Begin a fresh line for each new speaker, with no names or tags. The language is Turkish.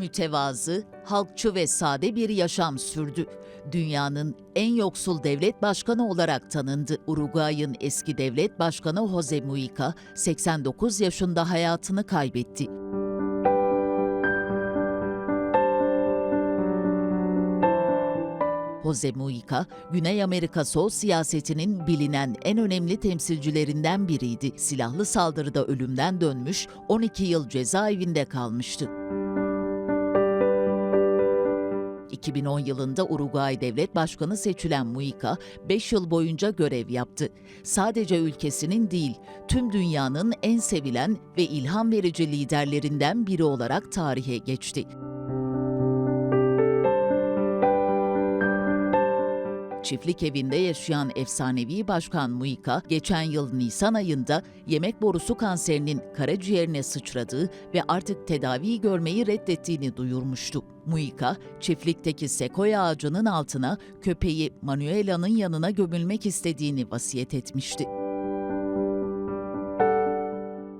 Mütevazı, halkçı ve sade bir yaşam sürdü. Dünyanın en yoksul devlet başkanı olarak tanındı. Uruguay'ın eski devlet başkanı Jose Mujica 89 yaşında hayatını kaybetti. Jose Mujica, Güney Amerika sol siyasetinin bilinen en önemli temsilcilerinden biriydi. Silahlı saldırıda ölümden dönmüş, 12 yıl cezaevinde kalmıştı. 2010 yılında Uruguay Devlet Başkanı seçilen Mujica, 5 yıl boyunca görev yaptı. Sadece ülkesinin değil, tüm dünyanın en sevilen ve ilham verici liderlerinden biri olarak tarihe geçti. Çiftlik evinde yaşayan efsanevi Başkan Mujica, geçen yıl Nisan ayında yemek borusu kanserinin karaciğerine sıçradığı ve artık tedavi görmeyi reddettiğini duyurmuştu. Mujica, çiftlikteki sekoya ağacının altına köpeği Manuela'nın yanına gömülmek istediğini vasiyet etmişti.